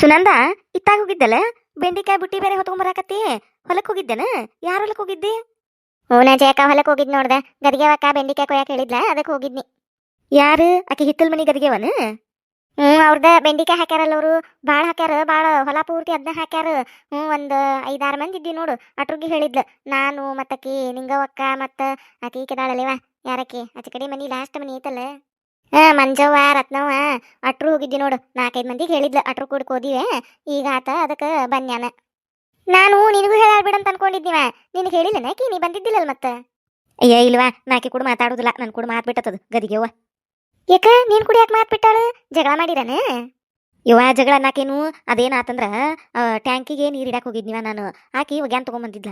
ಸುನಂದ ಇತ್ತಾಗ ಹೋಗಿದ್ದಲ್ಲ? ಬೆಂಡಿಕಾಯಿ ಬುಟ್ಟಿ ಬೇರೆ ಹೊತ್ಕೊಂಬರಾಕತ್ತಿ ಹೊಲಕ್ಕೆ ಹೋಗಿದ್ದೇನ? ಯಾರ ಹೊಲಕ್ಕೆ ಹೋಗಿದ್ದಿ? ಹೂನ ಜಯಕ ಹೊಲಕ್ಕೆ ಹೋಗಿದ್ ನೋಡ್ದೆ. ಗದಿಗೆವಕ್ಕ ಬೆಂಡಿಕಾಯಿ ಕೊಯ್ಯಾಕ ಹೇಳಿದ್ಲ ಅದಕ್ಕೆ ಹೋಗಿದ್ನಿ. ಯಾರು? ಆಕೆ ಹಿತ್ತಲ್ ಮನಿ ಗದಿಗೆವನ ಹ್ಞೂ ಅವ್ರದ ಬೆಂಡಿಕಾಯಿ ಹಾಕ್ಯಾರಲ್ಲ ಅವರು. ಭಾಳ ಹಾಕ್ಯಾರ ಭಾಳ ಹೊಲ ಪೂರ್ತಿ ಅದನ್ನ ಹಾಕ್ಯಾರ. ಹ್ಞೂ ಒಂದು ಐದಾರು ಮಂದಿ ಇದ್ದಿ ನೋಡು. ಅಟ್ರುಗಿ ಹೇಳಿದ್ಲು ನಾನು ಮತ್ತಕಿ ನಿಂಗವಕ್ಕ ಮತ್ತು ಆಕಿ ಕೆದಾಳಲಿವ ಯಾರಕಿ ಆಚೆ ಕಡೆ ಮನಿ ಲಾಸ್ಟ್ ಮನಿ ಐತಲ್ಲ. ಹಾ ಮಂಜವ್ವ ರತ್ನವ್ವ ಅಟ್ರು ಹೋಗಿದ್ದಿ ನೋಡು. ನಾಲ್ಕೈದು ಮಂದಿಗೆ ಹೇಳಿದ್ಲು ಅಟ್ರು ಕೂಡ ಹೋದಿವೆ. ಈಗ ಆತ ಅದಕ್ಕೆ ಬನ್ಯಾನ ನಾನು ನಿನಗೂ ಹೇಳಾಡ್ಬಿಡಂತ ಅನ್ಕೊಂಡಿದ್ನಿವ ನಿನಗೆ ಹೇಳಿಲ್ಲ ನಾಕಿ? ನೀ ಬಂದಿದ್ದಿಲ್ಲಲ್ಲ ಮತ್ತೆ? ಅಯ್ಯ ಇಲ್ವಾ? ನಾಕಿ ಕೂಡ ಮಾತಾಡೋದಿಲ್ಲ. ನನ್ನ ಕೂಡ ಮಾತ್ ಬಿಟ್ಟತದ. ಗದಿಗೆವ್ವ ಯಾಕ? ನೀನು ಕೂಡ ಯಾಕೆ ಮಾತ್ ಬಿಟ್ಟಾಳು? ಜಗಳ ಮಾಡಿರನ? ಇವ ಜಗಳ ನಾಕೇನು ಅದೇನಾತಂದ್ರ ಟ್ಯಾಂಕಿಗೆ ನೀರ್ ಇಡಾಕ್ ಹೋಗಿದ್ನಿವ ನಾನು. ಆಕಿ ಒಗ್ಯಾನ್ ತಗೊಂಬಂದಿದ್ಲ.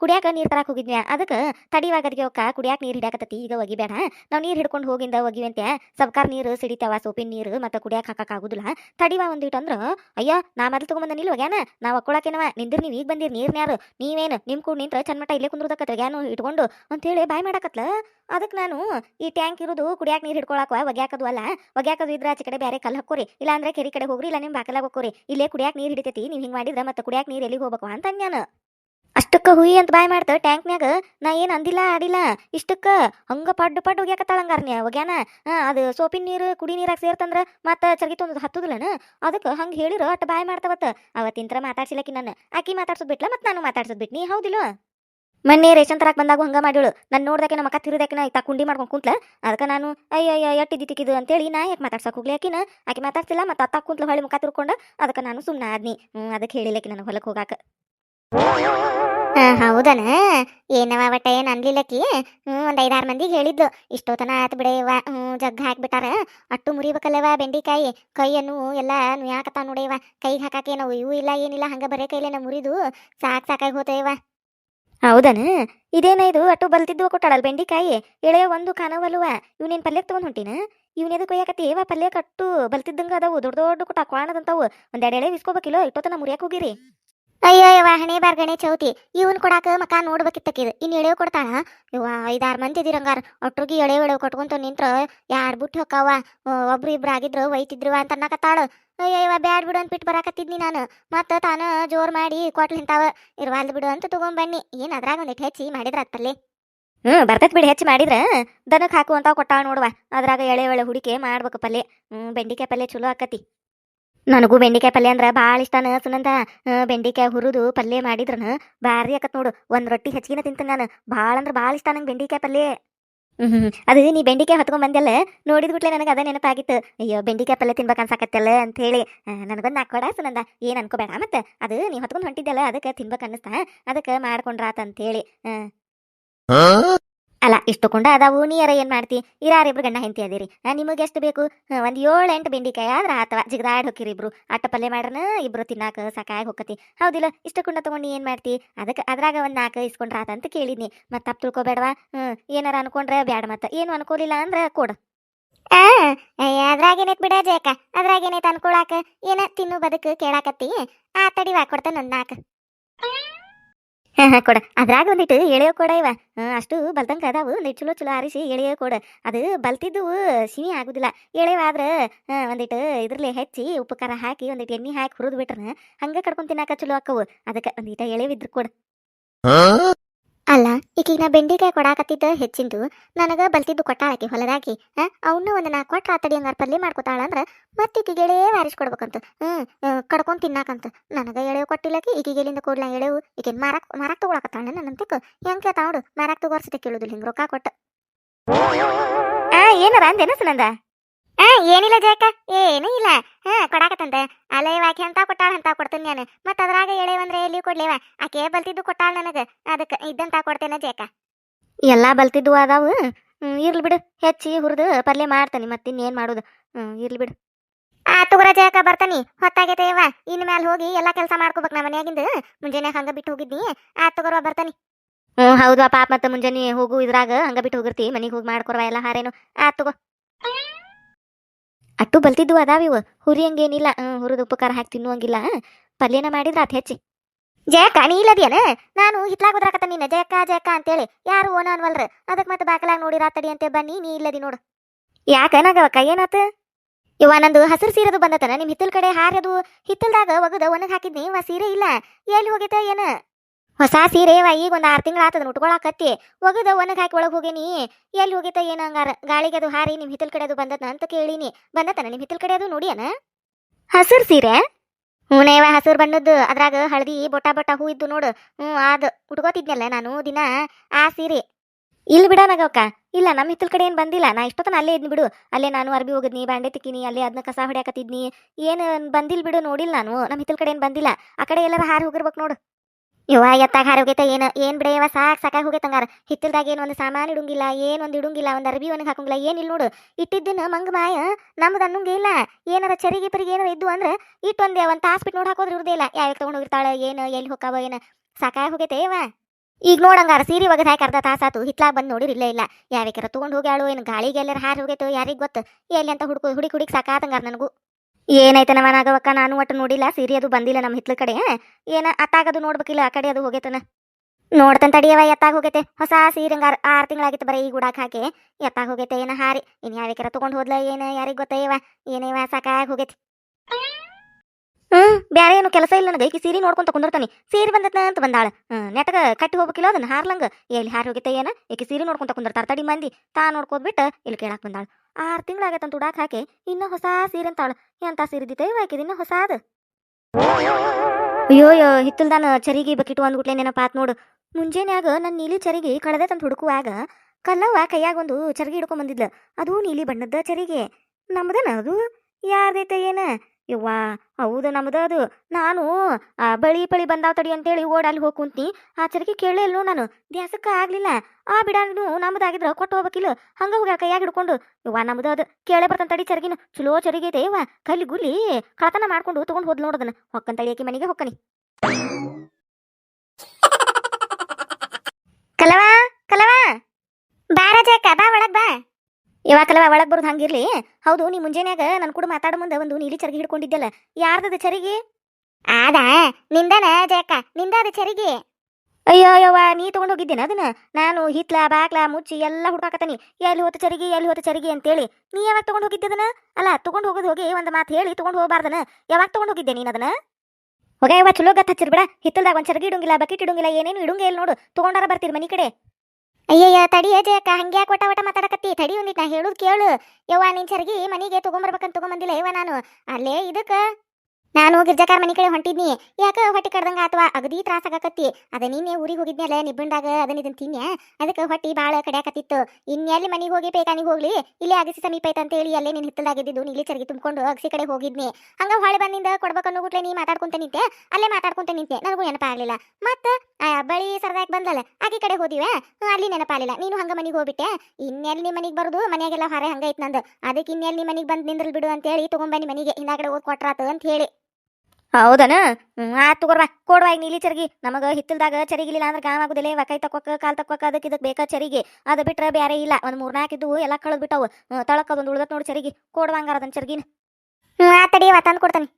ಕುಡಿಯಾಕ ನೀರ್ ತರಾಕ್ ಹೋಗಿದ್ವಿ ಅದಕ್ಕ ತಡಿವಾಗ ಅದಕ್ಕೆ ಅವಕ್ಕ ಕುಡಿಯಾಕ ನೀರ್ ಹಿಡಿಯಾಕತ್ತತಿ. ಈಗ ಒಗಿಬೇಡ ನಾವ್ ನೀರ್ ಹಿಡ್ಕೊಂಡು ಹೋಗಿಂದ ಒಗಿವಂತೆ ಸಬ್ಕಾರ್ ನೀರು ಸಿಡಿತಾವ, ಸೋಪಿನ ನೀರು ಮತ್ತೆ ಕುಡಿಯಾಕ ಹಾಕಕ್ ಆಗುದಿಲ್ಲ. ತಡಿವಾ ಒಂದಿಟ್ಟು ಅಂದ್ರ ಅಯ್ಯ, ನಾ ಮೊದಲು ತಗೊಂಬಂದನಿಲ್ಲ ಒಗ್ಯಾನ ನಾ ಒಕ್ಕೊಳಕೇನವ? ನಿಂದಿರ್ ನೀವ್, ಈಗ ಬಂದಿರ್ ನೀರ್ನ್ಯಾರು. ನೀವೇನು, ನಿಮ್ ಕೂಡ ನಿಂತ್ರ ಚನ್ಮಟ ಇಲ್ಲೇ ಕುಂದ್ರದಕ್ಕ ಒಗ್ಯಾನು ಇಟ್ಕೊಂಡು? ಅಂತೇಳಿ ಬಾಯ್ ಮಾಡಾಕತ್ಲ. ಅದಕ್ಕೆ ನಾನು ಈ ಟ್ಯಾಂಕ್ ಇರೋದು ಕುಡಿಯಾಕ ನೀರು ಹಿಡ್ಕೊಳಕ ಒಗ್ಯಾಕದು ಅಲ್ಲ. ಒಗ್ಯಾಕದು ಇದ್ರ ಆಚೆ ಕಡೆ ಬೇರೆ ಕಲ್ಲು ಹಾಕೋರಿ ಇಲ್ಲ ಅಂದ್ರೆ ಕೆರಿ ಕಡೆ ಹೋಗ್ರಿ, ಇಲ್ಲ ನಿಮ್ ಬಾಕಲಾಗ ಹೋಗ್ರಿ ಇಲ್ಲೇ ಕುಡಿಯಾಕ ನೀರು ಹಿಡಿತೈತಿ, ನೀವು ಹಿಂಗೆ ಮಾಡಿದ್ರೆ ಮತ್ತೆ ಕುಡಿಯಾಕ ನೀರು ಎಲ್ಲಿಗೆ ಹೋಗ್ಬೇಕು ಅಂತ ನಾನು ಅಷ್ಟಕ್ಕ ಹುಯಿ ಅಂತ ಬಾಯ್ ಮಾಡ್ತ ಟ್ಯಾಂಕ್ನ್ಯಾಗ ನಾ ಏನು ಅಂದಿಲ್ಲ, ಆಡಿಲ್ಲ. ಇಷ್ಟಕ್ಕ ಹಂಗೆ ಪಡ್ಡು ಪಡ್ಡು ಒಗ್ಯಾಕತ್ತಾಳ ಹಂಗಾರ ನೀ ಒಗ್ಯಾನ? ಅದು ಸೋಪಿನ ನೀರು, ಕುಡಿ ನೀರಾಗ ಸೇರ್ತಂದ್ರ ಮತ್ತೆ ಚರ್ಗಿ ತೊಂದು ಹತ್ತುದಿಲ್ಲನ? ಅದಕ್ಕೆ ಹಂಗೆ ಹೇಳಿರೋ, ಅಟ್ ಬಾಯ್ ಮಾಡ್ತಾವತ್ತ ಅವತ್ತಿಂತ್ರ ಮಾತಾಡ್ಸಿಲ್ಲಕಿ ನಾನು. ಆಕಿ ಮಾತಾಡ್ಸೋದ್ ಬಿಟ್ಲ ಮತ್ ನಾನು ಮಾತಾಡ್ಸೋದ್ ಬಿಟ್ನಿ ಹೌದಿಲ್ಲ ಮೊನ್ನೆ ರೇಷನ್ ತರಾಕ್ ಬಂದಾಗ ಹಂಗ ಮಾಡಿಳು ನಾನು ನೋಡ್ದಾಕೆ ನಮ್ಮ ಅಕ್ಕ ತಿರುದಾಕಿನ ಇತ್ತ ಕುಂಡಿ ಮಾಡ್ಕೊಂಡು ಕುಂತ್ಲ. ಅದಕ್ಕೆ ನಾನು ಅಯ್ಯ ಅಯ್ಯ ಎಟ್ಟಿದ್ದು ತಿಕ್ಕಿದು ಅಂತೇಳಿ ನಾ ಯಾಕೆ ಮಾತಾಡ್ಸಕ್ಕೆ ಹೋಗ್ಲಿ ಆಕಿನ. ಆಕೆ ಮಾತಾಡ್ತಿಲ್ಲ ಮತ್ತೆ ಅತ್ತ ಕುಂತ್ಲ ಹೊಳಿ ಮುಖ ತಿರ್ಕೊಂಡು. ಅದಕ್ಕೆ ನಾನು ಸುಮ್ಮನೆ ಆದ್ನಿ. ಅದಕ್ಕೆ ಹೇಳಿಲ್ಲಕಿ ನಾನು ಹೊಲಕ್ಕೆ ಹೋಗಾಕ. ಹೌದನ? ಏನವ ಒಟ್ಟ ಏನು ಅನ್ಲಿಲ್ಲಕಿ ಹ್ಞೂ ಒಂದು ಐದಾರು ಮಂದಿಗೆ ಹೇಳಿದ್ಲು. ಇಷ್ಟೋತನ ಆತು ಬಿಡೆಯವ್ವ ಹ್ಞೂ ಜಗ್ ಹಾಕ್ಬಿಟ್ಟಾರ. ಅಟ್ಟು ಮುರಿಬೇಕಲ್ಲವ ಬೆಂಡಿಕಾಯಿ? ಕೈಯನ್ನು ಎಲ್ಲ ನುಯಾಕತ್ತ ನೋಡೇವ ಕೈಗೆ ಹಾಕಾಕೇನೋ ಇವು ಇಲ್ಲ, ಏನಿಲ್ಲ, ಹಂಗ ಬರೇ ಕೈಲೇನ ಮುರಿದು ಸಾಕ್ ಸಾಕಾಗಿ ಹೋತೇವ. ಹೌದನ? ಇದೇನ ಇದು ಅಟ್ಟು ಬಲ್ತಿದ್ದು ಕೊಟ್ಟಾಳಲ್ ಬೆಂಡಿಕಾಯಿ ಎಳೆಯ ಒಂದು ಕಾಣವಲ್ವ ಇವನೇನ್ ಪಲ್ಯಕ್ಕೆ ತಗೊಂಡ್ ಹೊಂಟಿನ? ಇವನೇದು ಕೊಯ್ಯಾಕತ್ತಿ ಏವ ಪಲ್ಯ ಕಟ್ಟು ಬಲ್ತಿದ್ದಂಗ ಅದಾವು, ದೊಡ್ಡ ದೊಡ್ಡ ಕೊಟ್ಟ ಕ್ವಾಣದಂತಾವು. ಒಂದೆರಡು ಎಳೆ ಇಸ್ಕೋಬೇಕಿಲ್ಲೋ ಇಟ್ಟೋತನ ಮುರಿಯಾಕ ಹೋಗಿರಿ. ಅಯ್ಯೋ ಯವ್ವ ಹಣೆ ಬಾರ್ಗಣೆ ಚೌತಿ. ಇವನ್ ಕೊಡಾಕ ಮಕ ನೋಡ್ಬೇಕಿತ್ತಕ್ಕಿದ್ ಇನ್ ಎಳೆವು ಕೊಡ್ತಾಳ? ಇವ ಐದಾರು ಮಂದಿ ಇದಿರಂಗಾರ. ಒಟ್ರುಗಿ ಎಳೆವು ಎಳೆವು ಕಟ್ಕೊಂತ ನಿಂತ್ರ ಯಾರ್ ಬಿಟ್ಟು ಹೊಕ್ಕಾವ ಒಬ್ರು ಇಬ್ರು ಆಗಿದ್ರು ಒಯ್ತಿದ್ರು ಅಂತ ಅನ್ನಕತ್ತಾಳ ಅಯ್ಯೋ ಇವ ಬ್ಯಾಡ್ ಬಿಡು ಅಂತ ಬಿಟ್ಟು ಬರಾಕತ್ತಿದ್ನಿ ನಾನು. ಮತ್ತೆ ತಾನು ಜೋರ್ ಮಾಡಿ ಕೊಟ್ಲಿಂತಾವ ಇರ್ವಾಲ್ದು ಬಿಡು ಅಂತ ತಗೊಂಬನ್ನಿ. ಏನ್ ಅದ್ರಾಗ ಒಂದಿಟ್ಟು ಹೆಚ್ಚಿ ಮಾಡಿದ್ರ ಅತ್ತಲ್ಲಿ. ಹ್ಮ್, ಬರ್ತೈತ್ ಬಿಡಿ ಹೆಚ್ಚು ಮಾಡಿದ್ರ. ದನಕ್ಕೆ ಹಾಕುವಂತ ಕೊಟ್ಟಾಳ ನೋಡುವ. ಅದ್ರಾಗ ಎಳೆ ಎಳೆ ಹುಡಿಕೆ ಮಾಡ್ಬೇಕು ಪಲ್ಲೆ ಹ್ಮ್ ಬೆಂಡಿಕಾಯಿ ಪಲ್ಯ ಚಲೋ ಆಕತಿ. ನನಗೂ ಬೆಂಡಿಕಾಯಿ ಪಲ್ಯ ಅಂದ್ರ ಭಾಳ ಇಷ್ಟನ ಸುನಂದ. ಬೆಂಡಿಕಾಯಿ ಹುರಿದು ಪಲ್ಯ ಮಾಡಿದ್ರನ. ಬಾರಿ ಆಕತ್ ನೋಡು. ಒಂದ್ ರೊಟ್ಟಿ ಹೆಚ್ಚಿನ ತಿಂತ ನಾನು. ಭಾಳ ಅಂದ್ರ ಭಾಳ ಇಷ್ಟ ನಂಗೆ ಬೆಂಡಿಕಾಯಿ ಪಲ್ಯ. ಹ್ಮ್ ಅದು ನೀ ಬೆಂಡಿಕಾಯಿ ಹೊತ್ಕೊಂಡ್ ಬಂದೆಲ್ಲ ನೋಡಿದ ಬಿಟ್ಲೆ ನನಗೆ ಅದ ನೆನಪಾಗಿತ್ತು. ಅಯ್ಯೋ, ಬೆಂಡಿಕಾಯಿ ಪಲ್ಯ ತಿನ್ಬೇಕು ಅನ್ಸಾಕತ್ತಲ್ಲ ಅಂತ ಹೇಳಿ. ನನಗೊಂದು ನಾಲ್ಕೊಡ ಸುನಂದ. ಏನು ಅನ್ಕೋಬೇಡ. ಮತ್ತೆ ಅದು ನೀ ಹೊತ್ಕೊಂಡ್ ಹೊಂಟಿದ್ದಲ್ಲ, ಅದಕ್ಕೆ ತಿನ್ಬೇಕು ಅನ್ನಿಸ್ತಾ. ಅದಕ್ಕೆ ಮಾಡ್ಕೊಂಡ್ರಾತ ಅಂತ ಹೇಳಿ ಅಲ್ಲ, ಇಷ್ಟು ಕೊಂಡ ಅದಾವು ನೀರ ಏನ್ ಮಾಡ್ತಿ? ಇರಾರಿಬ್ರು ಗಂಡ ಹೆಂಡತಿ ನಾ ನಿಮಗೆ ಎಷ್ಟು ಬೇಕು? ಒಂದ್ ಏಳು ಎಂಟು ಬೆಂಡಿಕಾಯಿ ಆದ್ರ ಅಥವಾ ಜಿಗದಾಡ್ ಹೋಕಿರಿ ಇಬ್ರು. ಅಟ್ಟ ಪಲ್ಯ ಮಾಡ್ರನ ಇಬ್ರು ತಿನ್ನಾಕ ಸಾಕಾಗಿ ಹೋಗತಿ ಹೌದಿಲ್ಲ, ಇಷ್ಟು ಕೊಂಡ ತಗೊಂಡು ಏನ್ ಮಾಡ್ತಿ? ಅದಕ್ಕೆ ಅದ್ರಾಗ ಒಂದ್ ನಾಲ್ಕು ಇಸ್ಕೊಂಡ್ರ ಆತ ಅಂತ ಕೇಳಿದ್ನಿ. ಮತ್ತೆ ತಪ್ಪು ತಿಳ್ಕೊಬೇಡವಾ? ಹ್ಮ್, ಏನಾರ ಅನ್ಕೊಂಡ್ರ ಬ್ಯಾಡ ಮತ್ತ ಏನು ಅನ್ಕೋಲಿಲ್ಲ ಅಂದ್ರ ಕೊಡು. ಅದ್ರಾಗೇನೈತ್ ಬಿಡ ಜಯಕ ಅದ್ರಾಗೇನೈತ್ ಅನ್ಕೊಳಾಕ? ಏನ ತಿನ್ನು ಬದುಕು ಕೇಳಾಕತ್ತಿ? ಆ ತಡಿವಾ ಕೊಡ್ತಾನ ಒಂದ್ ನಾಲ್ಕು. ಹಾ ಕೊಡ. ಅದ್ರಾಗ ಒಂದಿಟ್ಟು ಎಳೆಯೋ ಕೊಡ ಇವ. ಅಷ್ಟು ಬಲ್ತಂಕ ಅದಾವು. ಒಂದಿಟ್ಟು ಚಲೋ ಚಲೋ ಆರಿಸಿ ಎಳೆಯೋ ಕೊಡ. ಅದು ಬಲ್ತಿದ್ದು ಸಿಹಿ ಆಗುದಿಲ್ಲ. ಎಳೆವಾದ್ರೆ ಒಂದಿಟ್ಟು ಇದ್ರಲ್ಲೇ ಹೆಚ್ಚಿ ಉಪ್ಪು ಖಾರ ಹಾಕಿ ಒಂದಿಟ್ಟು ಎಣ್ಣೆ ಹಾಕಿ ಹುರಿದು ಬಿಟ್ರೆ ಹಂಗ ಕಡ್ಕೊಂಡು ತಿನ್ನಾಕ ಚಲೋ ಅಕ್ಕವು ಅದಕ್ಕೆ ಒಂದಿಟ ಎಳೆವಿದ್ರು ಕೊಡ. ಅಲ್ಲ ಈಗೀಗ ನಾ ಬೆಂಡಿಕಾಯಿ ಕೊಡಾಕತ್ತಿದ್ದ ಹೆಚ್ಚಿಂದು ನನಗ ಬಲ್ತಿದ್ದು ಕೊಟ್ಟಾಳಕಿ ಹೊಲದಾಕಿ ಅವನ್ನ ಅವನು ಒಂದು ನಾಲ್ಕು ಕೊಟ್ಟು ಆತಡಿ ಹಂಗಾರ ಪಲ್ಯ ಮಾಡ್ಕೊತಾಳ ಅಂದ್ರ ಮತ್ತೆ ಈಕಿಗೆ ಎಳೆಯೇ ವ್ಯಾರಿಸ್ ಕೊಡ್ಬೇಕಂತ ಆ, ಕಡ್ಕೊಂಡ್ ತಿನ್ನಾಕಂತ. ನನಗ ಎಳೆವು ಕೊಟ್ಟಿಲ್ಲಕಿ ಈಗೀಗ ಎಲ್ಲಿಂದ ಕೊಡ್ಲಾ ಎಳೆವು? ಈಕೆ ಮಾರಾಕ್ ಮಾರಾಕ್ ತಗೊಳಕತ್ತಾಳ ನನ್ನಂತಕ್ಕೆ ಹೆಂಗ್ ಕೇಳ್ತಾ ನೋಡು ಮಾರಾಕ್ ತಗೋರ್ಸತೆ ಕೇಳುದಿಲ್ಲ ಹಿಂಗ್ ರೊಕ್ಕ ಕೊಟ್ಟ. ಆ ಏನಾರ ಅಂದೇನ ಸುನಂದ? ಆ ಏನಿಲ್ಲ ಜಯಕ ಏನೂ ಇಲ್ಲ. ಹಾ ಕೊಡಾಕತ್ತಂತೆ ಅಲ್ಲೇ ಆಕೆ ಅಂತ ಕೊಟ್ಟಾಳ, ಅಂತ ಕೊಡ್ತೀನಿ ನಾನು. ಮತ್ತೆ ಅದ್ರಾಗ ಎಳೆವಂದ್ರೆ ಎಲ್ಲಿ ಕೊಡ್ಲೇವ. ಆಕೆ ಬಲ್ತಿದ್ದು ಕೊಟ್ಟಾಳ ನನಗ. ಅದಕ್ಕೆ ಇದ್ದಂತ ಕೊಡ್ತೇನೆ ಜಯಕ ಎಲ್ಲಾ ಬಲ್ತಿದ್ದು ಅದಾವು. ಹ್ಮ್, ಇರ್ಲಿ ಬಿಡು. ಹೆಚ್ಚಿ ಹುರಿದು ಪಲ್ಯ ಮಾಡ್ತಾನೆ ಮತ್ತಿನ್ನೇನ್ ಮಾಡೋದು. ಹ್ಮ್, ಇರ್ಲಿ ಬಿಡು. ಆ, ತಗೋರ ಜಯಕ ಬರ್ತಾನಿ. ಹೊತ್ತಾಗೈತೆ ಇನ್ ಮ್ಯಾಲ ಹೋಗಿ ಎಲ್ಲಾ ಕೆಲಸ ಮಾಡ್ಕೋಬೇಕು ನಾ ಮನ್ಯಾಗಿಂದ. ಮುಂಜಾನೆ ಹಂಗ ಬಿಟ್ಟು ಹೋಗಿದ್ನಿ. ಆ, ತಗೋರ ಬರ್ತಾನಿ. ಹ್ಞೂ ಹೌದು ಪಾಪ, ಮತ್ತೆ ಮುಂಜಾನೆ ಹೋಗು ಇದ್ರಾಗ ಹಂಗ ಬಿಟ್ಟು ಹೋಗಿರ್ತಿ. ಮನೆಗೆ ಹೋಗಿ ಮಾಡ್ಕೊರ್ವ ಎಲ್ಲ ಹಾರೇನು. ಆ, ತಗೋ. ಅಟ್ಟು ಬಲ್ತಿದ್ದು ಅದಾವಿವು ಹುರಿ ಹಂಗೇನಿಲ್ಲ. ಹುರಿದ ಉಪಕಾರ ಹಾಕಿ ತಿನ್ನುವಂಗಿಲ್ಲ. ಪಲ್ಯನ ಮಾಡಿದ್ರ ಅತ್ ಹೆಚ್ಚಿ. ಜಯಕ್ಕ, ನೀ ಇಲ್ಲದಿಯನ? ನಾನು ಹಿತ್ಲಾಗ ಬದ್ರಾಕತ್ತ ನಿನ್ನ. ಜಯಕ್ಕ ಜಯಕ್ಕ ಅಂತೇಳಿ. ಯಾರು ಓನ ಅನ್ವಲ್ರ? ಅದಕ್ಕೆ ಮತ್ತೆ ಬಾಕಲಾಗ ನೋಡಿ ರಾತಡಿ ಅಂತ ಬನ್ನಿ. ನೀ ಇಲ್ಲದಿ ನೋಡು. ಯಾಕ ಕೈ ಏನಾತ? ಇವ ನಂದು ಹಸಿರು ಸೀರೆದು ಬಂದತನ. ನಿಮ್ಮ ಹಿತ್ತಲ್ ಕಡೆ ಹಾರದು ಹಿತ್ತಲ್ದಾಗ ಒಗದ ಒಣಗ್ ಹಾಕಿದ್ನಿ. ಇವ ಸೀರೆ ಇಲ್ಲ. ಎಲ್ಲಿ ಹೋಗೈತ, ಏನ? ಹೊಸ ಸೀರೆ ಇವ ಈಗ ಒಂದು ಆರು ತಿಂಗಳ ಆತದ ಉಟ್ಕೊಳಕತ್ತಿ. ಒಗದ ಒಣಗ್ ಹಾಕಿ ಒಳಗೆ ಹೋಗೇನಿ. ಎಲ್ಲಿ ಹೋಗಿತ್ತ ಏನು ಹಂಗಾರ? ಗಾಳಿಗೆ ಅದು ಹಾರಿ ನಿಮ್ಮ ಹಿತ್ತಲ್ ಕಡೆ ಅದು ಬಂದತನ ಅಂತ ಕೇಳಿನಿ. ಬಂದತನ ನಿಮ್ಮ ಹಿತ್ತಲ್ ಕಡೆ ಅದು ನೋಡಿಯನ? ಹಸಿರು ಸೀರೆ? ಹೂನೇವ ಹಸಿರು ಬಣ್ಣದ್ದು. ಅದ್ರಾಗ ಹಳದಿ ಬೊಟ್ಟ ಬೊಟ್ಟ ಹೂ ಇದ್ದು ನೋಡು. ಹ್ಞೂ ಅದು ಉಟ್ಕೋತಿದ್ನಲ್ಲ ನಾನು ದಿನ ಆ ಸೀರೆ. ಇಲ್ಲಿ ಬಿಡ ನಗವಕ್ಕ ಇಲ್ಲ ನಮ್ಮ ಹಿತ್ತಲ್ ಕಡೆ ಏನು ಬಂದಿಲ್ಲ. ನಾ ಇಷ್ಟೊತ್ತನ ಅಲ್ಲೇ ಇದ್ನಿ ಬಿಡು. ಅಲ್ಲೇ ನಾನು ಅರ್ಬಿ ಹೋಗಿದ್ನಿ ಬಾಂಡೆ ತಿಕ್ಕಿನಿ ಅಲ್ಲೇ ಅದನ್ನ ಕಸ ಹೊಡ್ಯಾಕತ್ತಿದ್ನಿ. ಏನು ಬಂದಿಲ್ಲ ಬಿಡು ನೋಡಿಲ್ಲ ನಾನು. ನಮ್ಮ ಹಿತ್ತಲ್ ಕಡೆ ಏನು ಬಂದಿಲ್ಲ. ಆ ಕಡೆ ಎಲ್ಲರ ಹಾರಿ ಹೋಗಿರ್ಬೇಕು ನೋಡು. ಇವ ಎತ್ತಾಗ ಹಾರಿ ಹೋಗೈತೆ ಏನು ಏನು ಇವ ಸಾಕ್ ಸಾಕಾಗಿ ಹೋಗೈತಂಗಾರ. ಹಿತ್ತಲ್ದಾಗ ಏನು ಒಂದು ಸಾಮಾನು ಇಡುಂಗಿಲ್ಲ, ಏನು ಒಂದು ಇಡುಂಗಿಲ್ಲ, ಒಂದು ಅರ್ಬಿ ಒಣಗಿ ಹಾಕಂಗಿಲ್ಲ ಏನಿಲ್ಲ ನೋಡು. ಇಟ್ಟಿದ್ದನ್ನ ಮಂಗ ಮಾಯ, ನಮ್ದು ಅನ್ನಂಗೆ ಏನಾರ ಚರಿಗೆ ಪರಿಗೆ ಏನಾರ ಇದ್ದು ಅಂದ್ರೆ ಇಟ್ಟೊಂದೇ, ಒಂದ್ ತಾಸು ಬಿಟ್ಟು ನೋಡಿ ಹಾಕೋದ್ರ ಇರುದೇ ಇಲ್ಲ. ಯಾವ ತಗೊಂಡ್ ಹೋಗಿರ್ತಾಳ, ಏನು, ಎಲ್ಲಿ ಹೋಗಾವ ಏನು. ಸಾಕಾಗಿ ಹೋಗೈತೆ ಇವ ಈಗ ನೋಡಂಗಾರ, ಸೀರೆ ಒಗದ್ ಹಾಕಿ ಅರ್ಧ ತಾಸಾತು ಹಿತ್ಲಾಗ ಬಂದು ನೋಡಿರ್ ಇಲ್ಲ ಇಲ್ಲ. ಯಾವ್ಯಾಕಾರ ತಗೊಂಡ್ ಹೋಗ್ಯಾಳು, ಏನ್ ಗಾಳಿಗೆ ಎಲ್ಲರ ಹಾರಿ ಹೋಗೈತೋ, ಯಾರಿಗೆ ಗೊತ್ತು. ಎಲ್ಲಿ ಅಂತ ಹುಡುಕು ಹುಡುಕಿ ಹುಡುಕಿ ಸಾಕಾತಂಗಾರ ನನಗೂ. ಏನೈತೆ ನಮ್ಮ ನಾಗವಕ್ಕ? ನಾನು ಒಟ್ಟು ನೋಡಿಲ್ಲ, ಸೀರೆ ಅದು ಬಂದಿಲ್ಲ ನಮ್ಮ ಹಿತ್ಲ ಕಡೆ. ಏನ ಅತ್ತಾಗದು ನೋಡ್ಬೇಕಿಲ್ಲ, ಆ ಕಡೆ ಅದು ಹೋಗೈತನ. ನೋಡ್ತಂತ ತಡಿಯವ ಎತ್ತಾಗ ಹೋಗೈತೆ. ಹೊಸ ಸೀರೆ ಹಂಗಾರ ಆರು ತಿಂಗಳಾಗಿತ್ತು ಬರೀ ಈ ಗುಡಾಕ ಹಾಕಿ. ಎತ್ತಾಗ ಹೋಗೈತೆ, ಏನ ಹಾರಿ. ಇನ್ ಯಾವ್ಯಾಕಾರ ತಗೊಂಡು ಹೋದ್ಲ, ಏನ ಯಾರಿಗೆ ಗೊತ್ತೇವ ಏನೇವ ಸಾಕಾಗಿ ಹೋಗೈತಿ. ಹ್ಮ್ ಬ್ಯಾರೆ ಏನು ಕೆಲಸ ಇಲ್ಲ ನನಗೆ. ಈಕಿ ಸೀರೆ ನೋಡ್ಕೊಂತ ಕುಂದಿರ್ತಾನೆ. ಸೀರೆ ಬಂದತ್ತ ಅಂತ ಬಂದಾಳ. ನೆಟಗ ಕಟ್ಟಿ ಹೋಗ್ಬೇಕಿಲ್ಲ ಅದನ್ನ ಹಾರ್ಲಂಗ. ಎಲ್ಲಿ ಹಾರಿ ಹೋಗಿತ್ತ ಏನ? ಈಕಿ ಸೀರೆ ನೋಡ್ಕೊಂತ ಕುಂದಿರ್ತಾರ ತಡಿ ಮಂದಿ. ತಾ ನೋಡ್ಕೋದ್ ಬಿಟ್ಟು ಇಲ್ಲಿ ಕೇಳಾಕ ಬಂದಾಳ. ಆರು ತಿಂಗಳಾಗತ್ತಂತ ಉಡಾಕ್ ಹಾಕಿ, ಇನ್ನು ಹೊಸ ಸೀರೆ ಅಂತಾಳ. ಎಂತ ಸೀರೆ ಇದ್ದಿತ್ತೆ ಇನ್ನು ಹೊಸಾದ? ಅಯ್ಯೋ ಅಯ್ಯೋ ಹಿತ್ತಲ್ದಾನ ಚರಿಗೆ ಬಕಿಟ್ಟು ಅಂದ್ಬಿಟ್ಲೆ ನೆನಪಾತ್ ನೋಡು. ಮುಂಜಾನ್ಯಾಗ ನನ್ನ ನೀಲಿ ಚರಿಗೆ ತಂದು ಹುಡುಕುವಾಗ ಕಲ್ಲವ್ವ ಕೈಯಾಗ ಒಂದು ಚರಿಗೆ ಹಿಡ್ಕೊಂಡ್ ಬಂದಿದ್ಲ ಅದು ನೀಲಿ ಬಣ್ಣದ ಚರಿಗೆ. ನಮ್ದನ ಅದು? ಯಾರ್ದೈತೆ ಏನ? ಯವ್ವಾ, ಹೌದು ನಮ್ದು ಅದು. ನಾನು, ಆ, ಬಳಿ ಪಳಿ ಬಂದಾವ ತಡಿ ಅಂತೇಳಿ ಓಡಲ್ಲಿ ಹೋಗಿ ಕುಂತಿ. ಆ ಚರಿಗೆ ಕೇಳೇ ಇಲ್ಲ ನಾನು. ದ್ಯಾಸಕ್ಕೆ ಆಗ್ಲಿಲ್ಲ. ಆ ಬಿಡಾನು ನಮ್ದಾಗಿದ್ರ ಕೊಟ್ಟು ಹೋಗ್ಬೇಕಿಲ್ಲ. ಹಂಗ ಹೋಗಿ ಕೈಯಾಗ ಹಿಡ್ಕೊಂಡು. ಯವ್ವ, ನಮ್ದು ಅದು. ಕೇಳೇ ಬರ್ತಾನ ತಡಿ ಚರಗಿನ. ಚಲೋ ಚರಿಗೈತೆ ಯವ್ವ. ಕಲ್ಲಿ ಗುಲಿ ಕಳತನ ಮಾಡ್ಕೊಂಡು ತಗೊಂಡು ಹೋದ್ ನೋಡದನ್ನ ಹೊಕ್ಕನ್ ಆಕಿ ಮನೆಗೆ ಹೊಕ್ಕನಿ. ಕಲವ ಕಲವ ಬಾರ ಜಕ್ಕ ಬಾ ಒಳಗ್ ಬಾ ಇವಾಗ ಒಳಗೆ ಬರೋದು ಹಂಗಿರ್ಲಿ? ಹೌದು ನೀ ಮುಂಜಾನೆಯಾಗ ನನ್ ಕೂಡ ಮಾತಾಡೋ ಮುಂದೆ ಒಂದು ನೀಲಿ ಚರಿಗೆ ಹಿಡ್ಕೊಂಡಿದ್ದಲ್ಲ ಯಾರ್ದದ ಚರಿಗೆ? ಆದ ನಿಂದನ ಜಯಕ್ಕ ನಿಂದ ಅದು ಚರಿಗೆ. ಅಯ್ಯೋ ಅಯ್ಯವ್ವ ನೀ ತೊಗೊಂಡು ಹೋಗಿದ್ದೇನ ಅದನ್ನ? ನಾನು ಹಿತ್ಲ ಬಾಕ್ಲ ಮುಚ್ಚಿ ಎಲ್ಲ ಹುಡ್ಕಾಕತ್ತೀನಿ. ಎಲ್ಲಿ ಹೋತ ಚರಿಗೆ ಎಲ್ಲಿ ಹೋತ ಚರಿಗೆ ಅಂತೇಳಿ. ನೀ ಯಾವಾಗ ತೊಗೊಂಡು ಹೋಗಿದ್ದೆ ಅದನ್ನ? ಅಲ್ಲ ತಗೊಂಡ್ ಹೋಗೋದು ಹೋಗಿ ಒಂದು ಮಾತು ಹೇಳಿ ತೊಗೊಂಡು ಹೋಗಬಾರ್ದನ? ಯಾವಾಗ ತೊಗೊಂಡು ಹೋಗಿದ್ದೆ ನೀನ್ ಅದನ್ನ? ಹೋಗ ಯಾವ ಚಲೋ ಗತ್ತ ಹಚ್ಚಿರ್ಬೇಡ ಹಿತ್ತಲ್ದಾಗ ಒಂದ್ ಚರಗಿ ಇಡೋಂಗಿಲ್ಲ ಬಕೆಟ್ ಇಡುಂಗಿಲ್ಲ ಏನೇನು ಇಡಂಗೆ ಇಲ್ಲ ನೋಡು. ತಗೊಂಡಾರ ಬರ್ತೀರಿ ಮನಿ ಕಡೆ. ಅಯ್ಯಯ್ಯ, ತಡಿ ಜಕ್ಕ ಹಂಗ್ಯಾಕ್ ಒಟ ಒಟ ಮಾತಾಡಕತ್ತಿ? ತಡಿ ಒಂದಿಟ್ಟು ನಾ ಹೇಳುದ್ ಕೇಳು. ಯವ್ವ, ನಿನ್ ಚರ್ಗಿ ಮನಿಗೆ ತಗೊಂಬರ್ಬೇಕಂತ ತಗೊಂಬಂದಿಲ್ಲ, ಯವ್ವ ನಾನು. ಅಲ್ಲೇ ಇದಕ್ಕ? ನಾನು ಗಿರ್ಜಾಕಾರ ಮನಿ ಕಡೆ ಹೊಂಟಿದ್ನಿ. ಯಾಕ ಹೊಟ್ಟಿ ಕಡ್ದಂಗ ಅಥವಾ ಅಗದಿ ತ್ರಾಸ ಆಗಕತ್ತಿ. ಅದ ನಿನ್ನೆ ಊರಿಗೆ ಹೋಗಿದ್ನಲ್ಲ ನಿಬ್ಬಂಡಾಗ ಅದನ್ನ ಇದನ್ನ ತಿನ್ಯ? ಅದಕ್ಕೆ ಹೊಟ್ಟಿ ಬಾಳ ಕಡ್ಯಾಕತ್ತಿತ್ತು. ಇನ್ನೆಲ್ಲಿ ಮನಿಗೆ ಹೋಗಿ ಪೇಕಾನಿಗೆ ಹೋಗ್ಲಿ. ಇಲ್ಲೇ ಅಗಸಿ ಸಮೀಪ ಐತೆ ಅಂತ ಹೇಳಿ ಅಲ್ಲೇ ನಿನ್ ಹಿತ್ತಲಾಗಿದ್ದು ನೀಲಿ ಚರ್ಗಿ ತುಂಬಿಕೊಂಡು ಅಗಸಿ ಕಡೆ ಹೋಗಿದ್ನಿ. ಹಂಗ ಹೊಳೆ ಬಂದಿಂದ ಕೊಡ್ಬೇಕನ್ನೋ ಗುಟ್ಲೆ ನೀ ಮಾತಾಡ್ಕೊಂತ ನಿಂತೆ ಅಲ್ಲೇ ಮಾತಾಡ್ಕೊಂತ ನಿಂತೆ ನನಗೂ ನೆನಪಾಗ್ಲಿಲ್ಲ ಮತ್ತ? ಬಳಿ ಸರದಾಗಿ ಬಂದಲ್ಲ, ಆಕಿ ಕಡೆ ಹೋದಿವ ಅಲ್ಲಿ ನೆನಪಾಲಿಲ್ಲ ನೀನು ಹಂಗ ಮನಿಗೆ ಹೋಗ್ಬಿಟ್ಟೆ? ಇನ್ನೆಲ್ಲಿ ನಿಮ್ಮ ಮನೆಗೆ ಬರೋದು? ಮನ್ಯಾಗೆಲ್ಲ ಹೊರೆ ಹಂಗ ಐತ್ ನಂದು ಅದಕ್ಕೆ ಇನ್ನೆಲ್ಲಿ ನಿಮ್ಮ ಮನೆಗೆ ಬಂದ್ ನಿಂದ್ರಲ್ ಬಿಡು ಅಂತ ಹೇಳಿ ತಗೊಂಬನ್ನಿ ಮನೆಗೆ. ಹಿಂದಾಗಡೆ ಓದ್ ಕೊಟ್ರಾತು ಅಂತ ಹೇಳಿ. ಹೌದನ? ಆತ್ ತಗೋರ್ವಾ, ಕೊಡ್ವಾ ಈಗ ನೀಲಿ ಚರಗಿ. ನಮಗ ಹಿತ್ತಲ್ದಾಗ ಚರಿಗಿಲಿಲ್ಲ ಅಂದ್ರೆ ಗಾಮ ಆಗುದಿಲ್ಲ ವಕೈ ಕೈ ತಕ್ಕೊಕ್ಕ ಕಾಲ್ ತಕ್ಕೊಕ್ಕ ಅದಕ್ಕೆ ಇದಕ್ಕೆ ಬೇಕಾ ಚರಿಗೆ? ಅದು ಬಿಟ್ರೆ ಬೇರೆ ಇಲ್ಲ, ಒಂದ್ ಮೂರ್ನಾಲ್ಕು ಇದ್ದು ಎಲ್ಲ ಕಳೆದ್ ಬಿಟ್ಟವು. ತಳಕ್ಕ ಅದೊಂದು ಉಳ್ದತ್ ನೋಡಿ ಚರಿಗೆ. ಕೊಡ್ವಾಂಗಾರ ಅದನ್ ಚರ್ಗಿನ. ಹ್ಮ್ ಆ ತಡಿ ಅವ ತಂದು ಕೊಡ್ತಾನೆ.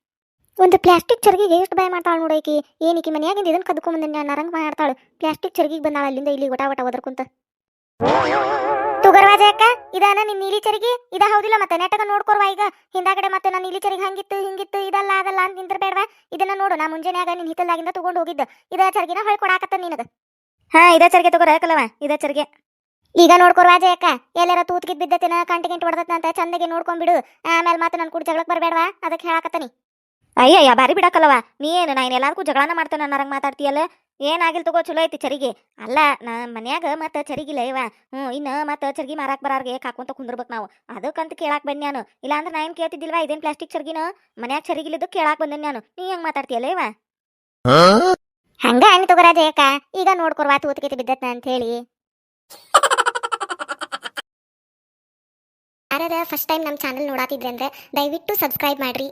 ಒಂದು ಪ್ಲಾಸ್ಟಿಕ್ ಚರ್ಗಿಗೆ ಎಷ್ಟು ಭಯ ಮಾಡ್ತಾಳ ನೋಡೈಕಿ ಏನೀಕಿ ಮನೆಯಾಗಿಂದ ಇದನ್ನ ಕದ್ಕೊಂಬಂದ ನರಂಗ್ ಮಾಡ್ತಾಳು ಪ್ಲಾಸ್ಟಿಕ್ ಚರ್ಗಿಗೆ ಬಂದಾಳ ಅಲ್ಲಿಂದ ಇಲ್ಲಿ ಒಟ ಒಟ ಒದರ್ಕೊಂತ. ತುಗರ್ವಾಜ ಅಕ್ಕ ಇದಾನ ನಿನ್ ನೀಲಿಚರಿಗೆ? ಚರ್ಗಿ ಇದ ಹೌದಿಲ್ಲ ಮತ್ತೆ ನೆಟ್ಟಗ ನೋಡ್ಕೊರ್ವಾ ಈಗ. ಹಿಂದಾಗಡೆ ಮತ್ತೆ ನಾನು ನೀಲಿ ಚರ್ಗಿ ಹಂಗಿತ್ತು ಹಿಂಗಿತ್ತು ಇದಲ್ಲ ಅದಲ್ಲ ಅಂತ ನಿಂತಿರ್ಬೇಡ್ವಾ ಇದನ್ನ ನೋಡು ನಾ ಮುಂಜಾನೆಯಾಗ ನಿನ್ ಹಿತ್ತಲಾಗಿಂದ ತಗೊಂಡು ಹೋಗಿದ್ದ. ಇದ ಚರ್ಗಿನ ಹೊಳ್ಕೊಡಾಕತ್ತ ನಿನದ ನಿನಗ. ಹಾ ಇದ ಚರ್ಗೆ ತಗೋರ ಕಲವ ಇದ ಚರ್ಗೆ. ಈಗ ನೋಡ್ಕೊರ್ವಾ ಅಕ್ಕ ಎಲ್ಲಾರ ತೂತ್ಕಿದ್ ಬಿದ್ದತಿನ ಕಂಟಿ ಹೊಡೆದತ್ತ ಅಂತ ಚಂದಗೆ ನೋಡ್ಕೊಂಡ್ಬಿಡು ಆಮೇಲೆ ಮತ್ತೆ ನನ್ ಕೂಡ ಜಗಳಕ್ ಬರಬೇಡವಾ ಅದಕ್ಕೆ ಹೇಳಾಕತ್ತನಿ. ಅಯ್ಯಯ್ಯ ಬಾರಿ ಬಿಡಕಲ್ಲವ. ನೀ ಏನು ನಾನು ಎಲ್ಲಾರ್ಗೂ ಜಗಳನ ಮಾಡ್ತೇನೆ ನರಂಗ್ ಮಾತಾಡ್ತೀಯಲ್ಲ? ಏನಾಗಿಲ್ ತಗೋ, ಚಲೋ ಐತಿ ಚರಿಗೆ. ಅಲ್ಲ, ನಾ ಮನ್ಯಾಗ ಮತ್ತೆ ಚರಿಗಿಲ್ಲ ಇವ. ಹ್ಞೂ ಇನ್ನು ಮತ್ತೆ ಚರ್ಗಿ ಮಾರಾಕ್ ಬರಾರ್ಗೆ ಕಾಕೊಂತ ಕುಂದಿರ್ಬೇಕು ನಾವು. ಅದಕ್ಕಂತ ಕೇಳಾಕ್ ಬಂದ್ ನಾನು. ಇಲ್ಲಾಂದ್ರೆ ನಾ ಏನು ಕೇಳ್ತಿದ್ದಿಲ್ವಾ, ಇದೇನ್ ಪ್ಲಾಸ್ಟಿಕ್ ಚರ್ಗಿನ? ಮನ್ಯಾಗ ಚರಿಗಿಲ್ಲದ ಕೇಳಾಕ್ ಬಂದೆ ನಾನು. ನೀ ಹೆಂಗ್ ಮಾತಾಡ್ತೀಯಲ್ಲ ಇವ? ಹಂಗ ಅಣ್ಣ ತಗೋರಾ ಜಯಕ್ಕ ಈಗ ನೋಡ್ಕೊರ್ವಾ ತೂತ್ಕಿತ್ ಬಿದ್ದತ್ನ ಅಂತ ಹೇಳಿ ಯಾರಾರ ಫಸ್ಟ್ ಟೈಮ್ ನಮ್ಮ ಚಾನಲ್ ನೋಡಾತಿದ್ರೆ ಅಂದ್ರೆ ದಯವಿಟ್ಟು ಸಬ್ಸ್ಕ್ರೈಬ್ ಮಾಡ್ರಿ.